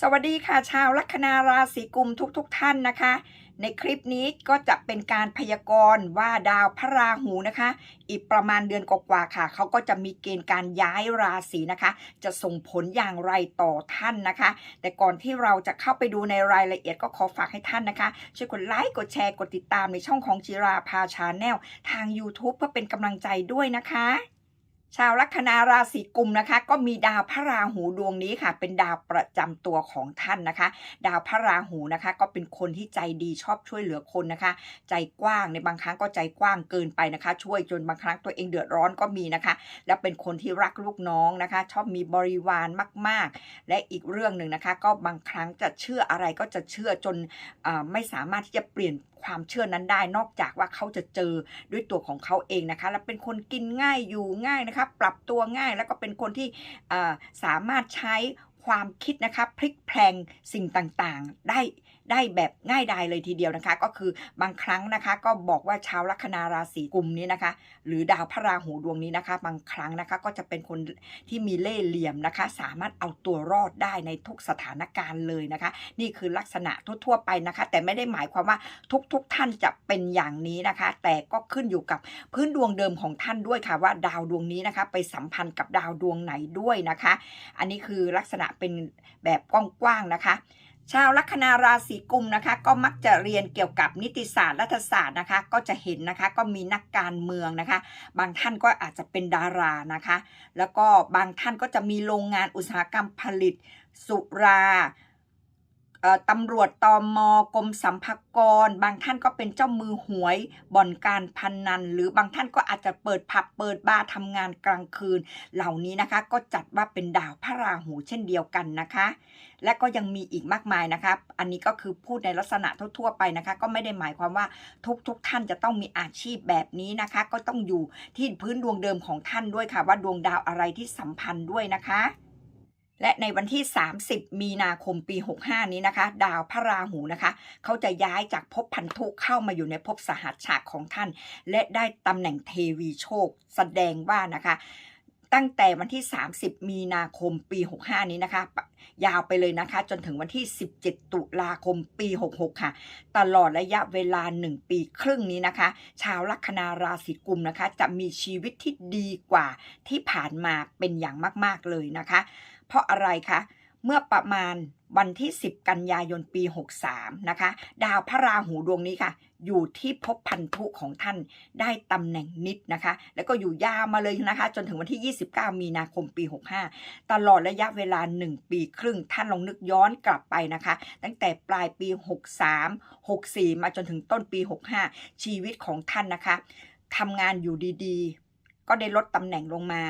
สวัสดีค่ะชาวลัคนาราศีกุมทุกๆทท่านนะคะ ในคลิปนี้ก็จะเป็นการพยากรณ์ว่าดาวพระราหูนะคะ อีกประมาณเดือนกว่าๆค่ะเขาก็จะมีเกณฑ์การย้ายราศีนะคะ จะส่งผลอย่างไรต่อท่านนะคะ แต่ก่อนที่เราจะเข้าไปดูในรายละเอียดก็ขอฝากให้ท่านนะคะ ช่วยกดไลค์กดแชร์กดติดตามในช่องของจิราพาชาแนลทาง YouTube เพื่อเป็นกำลังใจด้วยนะคะ ชาวลัคนาราศีกุมนะคะ ก็มีดาวพระราหูดวงนี้ค่ะ เป็นดาวประจำตัวของท่านนะคะ ดาวพระราหูนะคะ ก็เป็นคนที่ใจดีชอบช่วยเหลือคนนะคะ ใจกว้างในบางครั้งก็ใจกว้างเกินไปนะคะ ช่วยจนบางครั้งตัวเองเดือดร้อนก็มีนะคะ แล้วเป็นคนที่รักลูกน้องนะคะ ชอบมีบริวารมาก ๆ และอีกเรื่องหนึ่งนะคะ ก็บางครั้งจะเชื่ออะไรก็จะเชื่อจนอไม่สามารถที่จะเปลี่ยน ความเชื่อนั้นได้ นอกจากว่าเขาจะเจอด้วยตัวของเขาเองนะคะ และเป็นคนกินง่ายอยู่ง่ายนะคะ ปรับตัวง่ายแล้วก็เป็นคนที่สามารถใช้ความคิดนะคะพลิกแพลงสิ่งต่างๆ ได้ ได้แบบง่ายดายเลยทีเดียวนะคะ ก็คือบางครั้งนะคะ ก็บอกว่าชาวลัคนาราศีกุมนี้นะคะ หรือดาวพระราหูดวงนี้นะคะ บางครั้งนะคะก็จะเป็นคนที่มีเล่ห์เหลี่ยมนะคะ สามารถเอาตัวรอดได้ในทุกสถานการณ์เลยนะคะ นี่คือลักษณะทั่วๆไปนะคะ แต่ไม่ได้หมายความว่าทุกๆท่านจะเป็นอย่างนี้นะคะ แต่ก็ขึ้นอยู่กับพื้นดวงเดิมของท่านด้วยค่ะว่าดาวดวงนี้นะคะ ไปสัมพันธ์กับดาวดวงไหนด้วยนะคะ อันนี้คือลักษณะเป็นแบบกว้างๆนะคะ ชาวลัคนาราศีกุมนะคะ ก็มักจะเรียนเกี่ยวกับนิติศาสตร์รัฐศาสตร์นะคะ ก็จะเห็นนะคะก็มีนักการเมืองนะคะ บางท่านก็อาจจะเป็นดารานะคะ แล้วก็บางท่านก็จะมีโรงงานอุตสาหกรรมผลิต สุรา ตำรวจตอมกรมสัมภากร บางท่านก็เป็นเจ้ามือหวยบ่อนการพนนัน หรือบางท่านก็อาจจะเปิดผับเปิดบาร์ทำงานกลางคืน เหล่านี้นะคะก็จัดว่าเป็นดาวพระราหูเช่นเดียวกันนะคะ และก็ยังมีอีกมากมายนะคะอันนี้ก็คือพูดในลักษณะทั่วๆไปนะคะ ก็ไม่ได้หมายความว่าทุกๆทท่านจะต้องมีอาชีพแบบนี้นะคะ ก็ต้องอยู่ที่พื้นดวงเดิมของท่านด้วยค่ะ ว่าดวงดาวอะไรที่สัมพันธ์ด้วยนะคะ และในวันที่ 30 มีนาคมปี 65 นี้นะคะ ดาวพระราหูนะคะ เขาจะย้ายจากภพพันธุเข้ามาอยู่ในภพสหัสฉากของท่าน และได้ตำแหน่งเทวีโชค แสดงว่านะคะ ตั้งแต่วันที่ 30 มีนาคมปี 65 นี้นะคะ ยาวไปเลยนะคะ จนถึงวันที่ 17 ตุลาคมปี 66 ค่ะ ตลอดระยะเวลา 1 ปีครึ่งนี้นะคะ ชาวลัคนาราศีกุมนะคะ จะมีชีวิตที่ดีกว่าที่ผ่านมาเป็นอย่างมาก ๆเลยนะคะ เพราะอะไรคะเมื่อประมาณวันที่ 10 กันยายนปี 63 นะคะ ดาวพระราหูดวงนี้ค่ะ อยู่ที่ภพพันธุของท่านได้ตำแหน่งนิดนะคะ แล้วก็อยู่ยาวมาเลยนะคะ จนถึงวันที่ 29 มีนาคมปี 65 ตลอดระยะเวลา 1 ปีครึ่ง ท่านลองนึกย้อนกลับไปนะคะ ตั้งแต่ปลายปี 63 64 มาจนถึงต้นปี 65 ชีวิตของท่านนะคะทำงานอยู่ดีๆ ก็ได้ลดตำแหน่งลงมา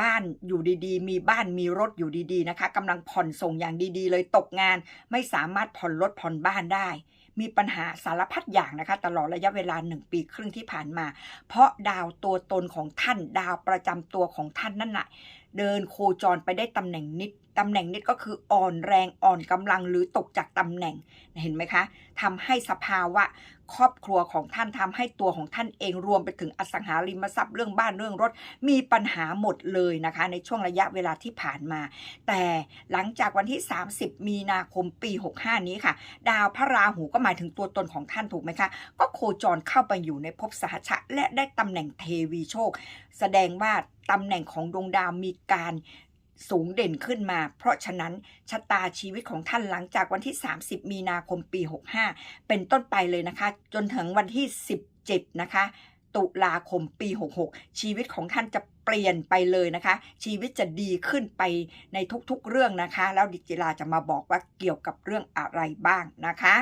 บ้านอยู่ดีๆ มีบ้านมีรถอยู่ดีๆนะคะกำลังผ่อนส่งอย่างดีๆ เลยตกงาน ไม่สามารถผ่อนรถผ่อนบ้านได้ มีปัญหาสารพัดอย่างนะคะ ตลอดระยะเวลาหนึ่งปีครึ่งที่ผ่านมา เพราะดาวตัวตนของท่านดาวประจำตัวของท่านนั่นแหละเดินโคจรไปได้ตำแหน่งนิด ตำแหน่งนิดก็คืออ่อนแรงอ่อนกำลังหรือตกจากตำแหน่งเห็นไหมคะทำให้สภาวะครอบครัวของท่านทำให้ตัวของท่านเองรวมไปถึงอสังหาริมทรัพย์เรื่องบ้านเรื่องรถ มีปัญหาหมดเลยนะคะ ในช่วงระยะเวลาที่ผ่านมา แต่หลังจากวันที่ 30 มีนาคมปี 65 นี้ค่ะ ดาวพระราหูก็หมายถึงตัวตนของท่านถูกไหมคะ ก็โคจรเข้าไปอยู่ในภพสหชะ และได้ตำแหน่งเทวีโชค แสดงว่าตำแหน่งของดวงดาวมีการ สูงเด่นขึ้นมา เพราะฉะนั้นชะตาชีวิตของท่านหลังจากวันที่ 30 มีนาคมปี 65 เป็นต้นไปเลยนะคะ จนถึงวันที่ 17 นะคะ ตุลาคมปี 66 ชีวิตของท่านจะเปลี่ยนไปเลยนะคะ ชีวิตจะดีขึ้นไปในทุกๆเรื่องนะคะ แล้วดิจิลาจะมาบอกว่าเกี่ยวกับเรื่องอะไรบ้างนะคะ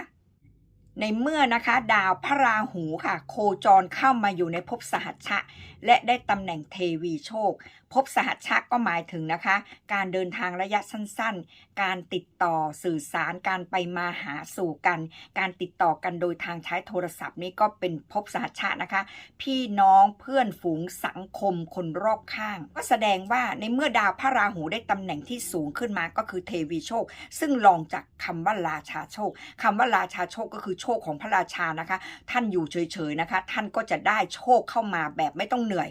ในเมื่อนะคะดาวพระราหูค่ะ โคจรเข้ามาอยู่ในภพสหัชชะ และได้ตำแหน่งเทวีโชคภพสหัชชะก็หมายถึงนะคะ การเดินทางระยะสั้นๆ การติดต่อสื่อสารการไปมาหาสู่กัน การติดต่อกันโดยทางใช้โทรศัพท์นี่ก็เป็นภพสหัชชะนะคะ พี่น้องเพื่อนฝูงสังคมคนรอบข้าง ก็แสดงว่าในเมื่อดาวพระราหูได้ตำแหน่งที่สูงขึ้นมาก็คือเทวีโชค ซึ่งรองจากคำว่าราชาโชคคำว่าราชาโชคก็คือโชคของพระราชานะคะ ท่านอยู่เฉยๆนะคะ ท่านก็จะได้โชคเข้ามาแบบไม่ต้องเหนื่อย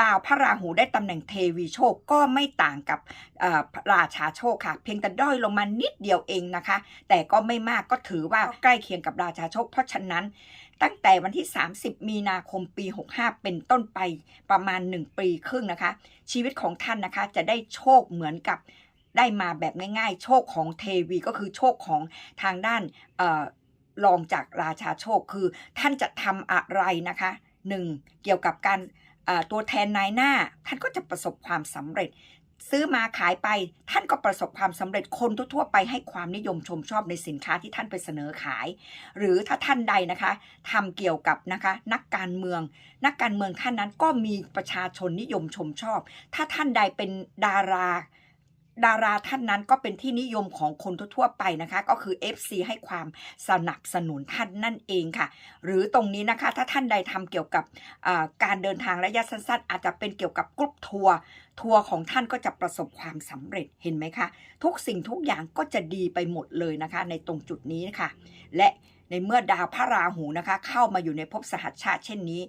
ดาวพระราหูได้ตำแหน่งเทวีโชคก็ไม่ต่างกับเอ่อราชาโชคค่ะ เพียงแต่ด้อยลงมานิดเดียวเองนะคะ แต่ก็ไม่มากก็ถือว่าใกล้เคียงกับราชาโชค เพราะฉะนั้นตั้งแต่วันที่ 30 มีนาคมปี 65 เป็นต้นไปประมาณ 1 ปีครึ่งนะคะ ชีวิตของท่านนะคะจะได้โชคเหมือนกับได้มาแบบง่ายๆ โชคของเทวีก็คือโชคของทางด้านเอ่อ รองจากราชาโชคคือท่านจะทำอะไรนะคะหนึ่งเกี่ยวกับการตัวแทนนายหน้า ท่านก็จะประสบความสำเร็จ ซื้อมาขายไป ท่านก็ประสบความสำเร็จคนทั่วไปให้ความนิยมชมชอบในสินค้าที่ท่านไปเสนอขาย หรือถ้าท่านใดนะคะทำเกี่ยวกับนะคะ นักการเมือง นักการเมืองท่านนั้นก็มีประชาชนนิยมชมชอบ ถ้าท่านใดเป็นดารา ดาราท่านนั้นก็เป็นที่นิยมของคนทั่วๆไปนะคะ ก็คือ FC ให้ความสนับสนุนท่านนั่นเองค่ะ หรือตรงนี้นะคะถ้าท่านใดทำเกี่ยวกับการเดินทางระยะสั้นๆ อาจจะเป็นเกี่ยวกับกรุ๊ปทัวร์ทัวร์ของท่านก็จะประสบความสำเร็จเห็นไหมคะ ทุกสิ่งทุกอย่างก็จะดีไปหมดเลยนะคะ ในตรงจุดนี้ค่ะและในเมื่อดาวพระราหูนะคะ เข้ามาอยู่ในภพสหัชชาติเช่นนี้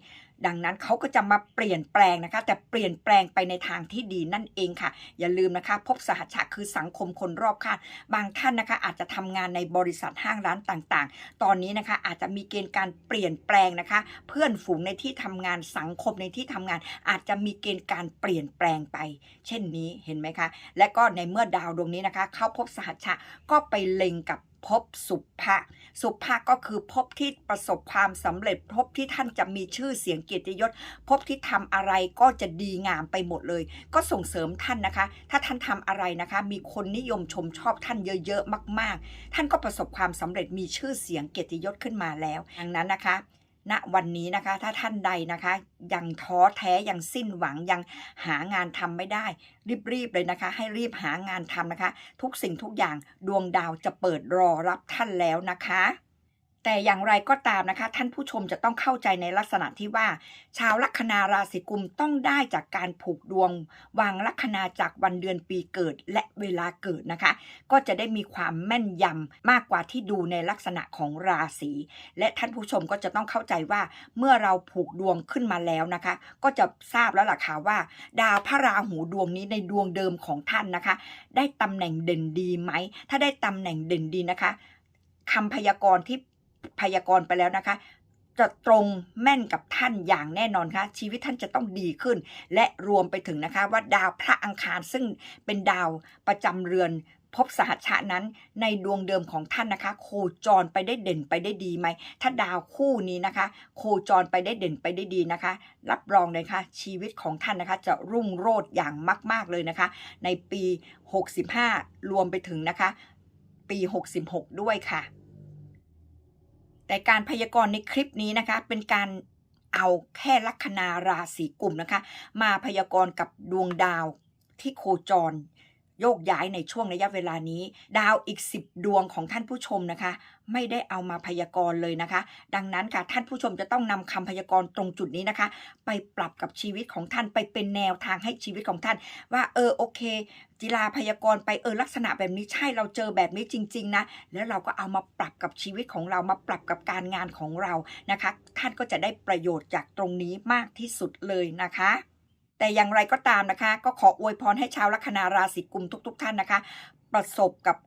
ดังนั้นเขาก็จะมาเปลี่ยนแปลงนะคะ แต่เปลี่ยนแปลงไปในทางที่ดีนั่นเองค่ะ อย่าลืมนะคะภพสหชาคือสังคมคนรอบข้างบางท่านนะคะ อาจจะทำงานในบริษัทห้างร้านต่างๆ ตอนนี้นะคะอาจจะมีเกณฑ์การเปลี่ยนแปลงนะคะ เพื่อนฝูงในที่ทำงานสังคมในที่ทำงาน อาจจะมีเกณฑ์การเปลี่ยนแปลงไป เช่นนี้เห็นไหมคะ และก็ในเมื่อดาวดวงนี้นะคะ เข้าภพสหชชะก็ไปเล็งกับ พบสุภะสุภะก็คือพบที่ประสบความสำเร็จ พบที่ท่านจะมีชื่อเสียงเกียรติยศ พบที่ทำอะไรก็จะดีงามไปหมดเลย ก็ส่งเสริมท่านนะคะ ถ้าท่านทำอะไรนะคะ มีคนนิยมชมชอบท่านเยอะๆมาก ๆ ท่านก็ประสบความสำเร็จมีชื่อเสียงเกียรติยศขึ้นมาแล้วดังนั้นนะคะ ณวันนี้นะคะ ถ้าท่านใดนะคะ ยังท้อแท้ยังสิ้นหวังยังหางานทำไม่ได้ รีบๆเลยนะคะ ให้รีบหางานทำนะคะ ทุกสิ่งทุกอย่างดวงดาวจะเปิดรอรับท่านแล้วนะคะ แต่อย่างไรก็ตามนะคะ ท่านผู้ชมจะต้องเข้าใจในลักษณะที่ว่า ชาวลัคนาราศีกุมต้องได้จากการผูกดวง วางลัคนาจากวันเดือนปีเกิดและเวลาเกิดนะคะ ก็จะได้มีความแม่นยำมากกว่าที่ดูในลักษณะของราศีและท่านผู้ชมก็จะต้องเข้าใจว่าเมื่อเราผูกดวงขึ้นมาแล้วนะคะ ก็จะทราบแล้วล่ะค่ะว่า ดาวพระราหูดวงนี้ในดวงเดิมของท่านนะคะ ได้ตำแหน่งเด่นดีไหมถ้าได้ตำแหน่งเด่นดีนะคะคำพยากรณ์ที่ พยากรณ์ไปแล้วนะคะ จะตรงแม่นกับท่านอย่างแน่นอนค่ะชีวิตท่านจะต้องดีขึ้น และรวมไปถึงนะคะว่าดาวพระอังคารซึ่งเป็นดาวประจำเรือนภพสหัชชะนั้นในดวงเดิมของท่านนะคะ โคจรไปได้เด่นไปได้ดีไหม ถ้าดาวคู่นี้นะคะ โคจรไปได้เด่นไปได้ดีนะคะ รับรองเลยค่ะ ชีวิตของท่านนะคะ จะรุ่งโรจน์อย่างมาก ๆเลยนะคะ ในปี 65 รวมไปถึงนะคะ ปี 66 ด้วยค่ะ แต่การพยากรณ์ในคลิปนี้นะคะ เป็นการเอาแค่ลัคนาราศีกลุ่มนะคะ มาพยากรณ์กับดวงดาวที่โคจร โยกย้ายในช่วงระยะเวลานี้ ดาวอีก 10 ดวงของท่านผู้ชมนะคะ ไม่ได้เอามาพยากรณ์เลยนะคะ ดังนั้นค่ะท่านผู้ชมจะต้องนำคำพยากรณ์ตรงจุดนี้นะคะ ไปปรับกับชีวิตของท่านไปเป็นแนวทางให้ชีวิตของท่าน ว่าเออโอเคจิลาพยากรณ์ไปเออลักษณะแบบนี้ใช่เราเจอแบบนี้จริง ๆนะแล้วเราก็เอามาปรับกับชีวิตของเรามาปรับกับการงานของเรานะคะ ท่านก็จะได้ประโยชน์จากตรงนี้มากที่สุดเลยนะคะ แต่อย่างไรก็ตามนะคะ ก็ขออวยพรให้ชาวลัคนาราศีกุมทุก ๆ ท่านนะคะ ประสบกับ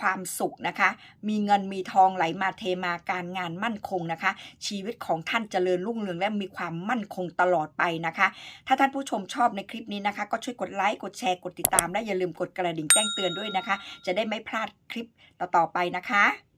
ความสุขนะคะ มีเงินมีทองไหลมาเทมาการงานมั่นคงนะคะ ชีวิตของท่านเจริญรุ่งเรืองและมีความมั่นคงตลอดไปนะคะ ถ้าท่านผู้ชมชอบในคลิปนี้นะคะ ก็ช่วยกดไลค์กดแชร์กดติดตามและอย่าลืมกดกระดิ่งแจ้งเตือนด้วยนะคะ จะได้ไม่พลาดคลิปต่อๆไปนะคะ